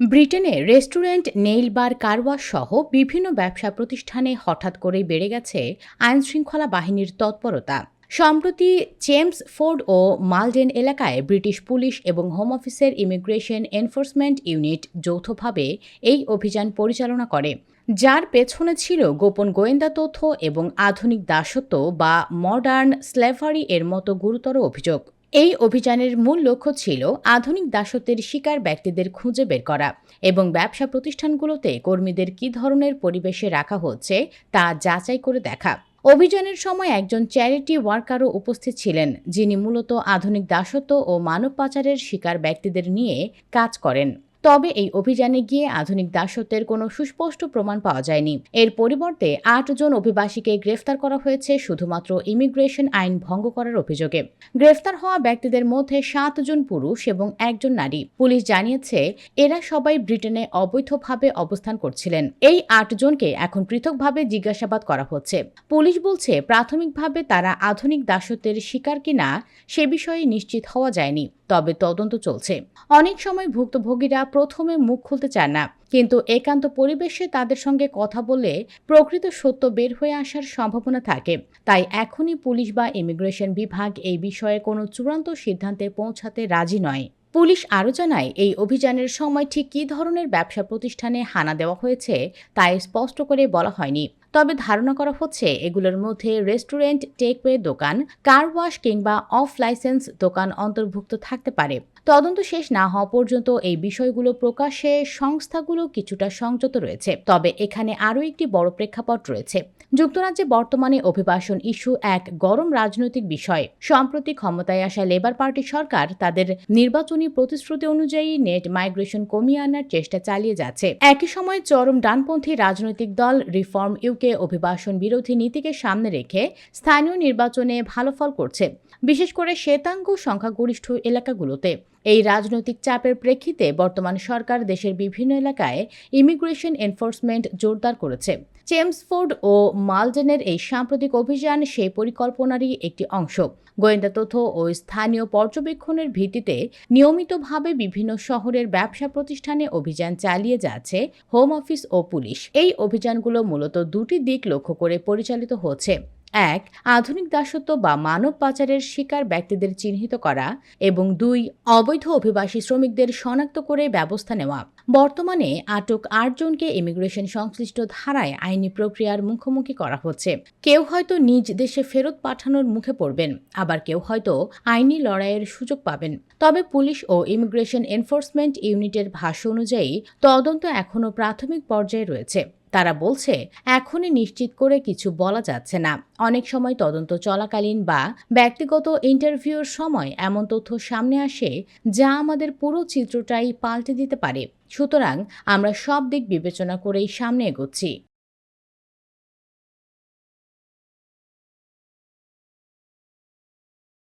ব্রিটেনে restaurant, nail বার car wash সহ বিভিন্ন ব্যবসা প্রতিষ্ঠানে হঠাৎ করেই বেড়ে গেছে আইনশৃঙ্খলা বাহিনীর তৎপরতা। সম্প্রতি চেমস ফোর্ড ও মালডেন এলাকায় ব্রিটিশ পুলিশ এবং হোম অফিসের ইমিগ্রেশন এনফোর্সমেন্ট ইউনিট যৌথভাবে এই অভিযান পরিচালনা করে। যার পেছনে ছিল গোপন গোয়েন্দা তথ্য এবং আধুনিক দাসত্ব বা মডার্ন স্লেভারি এর মতো গুরুতর অভিযোগ। এই অভিযানের মূল লক্ষ্য ছিল আধুনিক দাসত্বের শিকার ব্যক্তিদের খুঁজে বের করা এবং ব্যবসা প্রতিষ্ঠানগুলোতে কর্মীদের কী ধরনের পরিবেশে রাখা হচ্ছে তা যাচাই করে দেখা। অভিযানের সময় একজন চ্যারিটি ওয়ার্কারও উপস্থিত ছিলেন, যিনি মূলত আধুনিক দাসত্ব ও মানব পাচারের শিকার ব্যক্তিদের নিয়ে কাজ করেন। তবে এই অভিযানে গিয়ে আধুনিক দাসত্বের কোনো সুস্পষ্ট প্রমাণ পাওয়া যায়নি। এর পরিবর্তে আটজন অভিবাসীকে গ্রেফতার করা হয়েছে শুধুমাত্র ইমিগ্রেশন আইন ভঙ্গ করার অভিযোগে। গ্রেফতার হওয়া ব্যক্তিদের মধ্যে সাতজন পুরুষ এবং একজন নারী। পুলিশ জানিয়েছে, এরা সবাই ব্রিটেনে অবৈধভাবে অবস্থান করছিলেন। এই আটজনকে এখন পৃথকভাবে জিজ্ঞাসাবাদ করা হচ্ছে। পুলিশ বলছে, প্রাথমিকভাবে তারা আধুনিক দাসত্বের শিকার কিনা সে বিষয়ে নিশ্চিত হওয়া যায়নি। তবে তদন্ত চলছে। অনেক সময় ভুক্তভোগীরা প্রথমে মুখ খুলতে চান না, কিন্তু একান্ত পরিবেশে তাদের সঙ্গে কথা বলে প্রকৃত সত্য বের হয়ে আসার সম্ভাবনা থাকে। তাই এখনই পুলিশ বা ইমিগ্রেশন বিভাগ এই বিষয়ে কোনো চূড়ান্ত সিদ্ধান্তে পৌঁছাতে রাজি নয়। পুলিশ আরও জানায়, এই অভিযানের সময় ঠিক কী ধরনের ব্যবসা প্রতিষ্ঠানে হানা দেওয়া হয়েছে তাই স্পষ্ট করে বলা হয়নি। তবে ধারণা করা হচ্ছে এগুলোর মধ্যে রেস্টুরেন্ট, টেকওয়ে দোকান, কার ওয়াশ কিংবা অফ লাইসেন্স দোকান অন্তর্ভুক্ত থাকতে পারে। তদন্ত শেষ না হওয়া পর্যন্ত এই বিষয়গুলো প্রকাশে সংস্থাগুলো কিছুটা সংযত রয়েছে। তবে এখানে আরও একটি বড় প্রেক্ষাপট রয়েছে। যুক্তরাজ্যে বর্তমানে অভিবাসন ইস্যু এক গরম রাজনৈতিক বিষয়। সম্প্রতি ক্ষমতায় আসা লেবার পার্টি সরকার তাদের নির্বাচনী প্রতিশ্রুতি অনুযায়ী নেট মাইগ্রেশন কমিয়ে আনার চেষ্টা চালিয়ে যাচ্ছে। একই সময় চরম ডানপন্থী রাজনৈতিক দল রিফর্ম ইউকে অভিবাসন বিরোধী নীতিকে সামনে রেখে স্থানীয় নির্বাচনে ভালো ফল করছে, বিশেষ করে শ্বেতাঙ্গ সংখ্যাগরিষ্ঠ এলাকাগুলোতে। এই রাজনৈতিক চাপের প্রেক্ষিতে বর্তমান সরকার দেশের বিভিন্ন এলাকায় ইমিগ্রেশন এনফোর্সমেন্ট জোরদার করেছে। চেমসফোর্ড ও মালডেনের এই সাম্প্রতিক অভিযান সেই পরিকল্পনারই একটি অংশ। গোয়েন্দা তথ্য ও স্থানীয় পর্যবেক্ষণের ভিত্তিতে নিয়মিতভাবে বিভিন্ন শহরের ব্যবসা প্রতিষ্ঠানে অভিযান চালিয়ে যাচ্ছে হোম অফিস ও পুলিশ। এই অভিযানগুলো মূলত দুটি দিক লক্ষ্য করে পরিচালিত হচ্ছে। এক, আধুনিক দাসত্ব বা মানব পাচারের শিকার ব্যক্তিদের চিহ্নিত করা এবং দুই, অবৈধ অভিবাসী শ্রমিকদের শনাক্ত করে ব্যবস্থা নেওয়া। বর্তমানে আটক আটজনকে ইমিগ্রেশন সংশ্লিষ্ট ধারায় আইনি প্রক্রিয়ার মুখোমুখি করা হচ্ছে। কেউ হয়তো নিজ দেশে ফেরত পাঠানোর মুখে পড়বেন, আবার কেউ হয়তো আইনি লড়াইয়ের সুযোগ পাবেন। তবে পুলিশ ও ইমিগ্রেশন এনফোর্সমেন্ট ইউনিটের ভাষ্য অনুযায়ী তদন্ত এখনও প্রাথমিক পর্যায়ে রয়েছে। তারা বলছে, এখনই নিশ্চিত করে কিছু বলা যাচ্ছে না। অনেক সময় তদন্ত চলাকালীন বা ব্যক্তিগত ইন্টারভিউর সময় এমন তথ্য সামনে আসে যা আমাদের পুরো চিত্রটাই পাল্টে দিতে পারে। সুতরাং আমরা সব দিক বিবেচনা করেই সামনে এগোচ্ছি।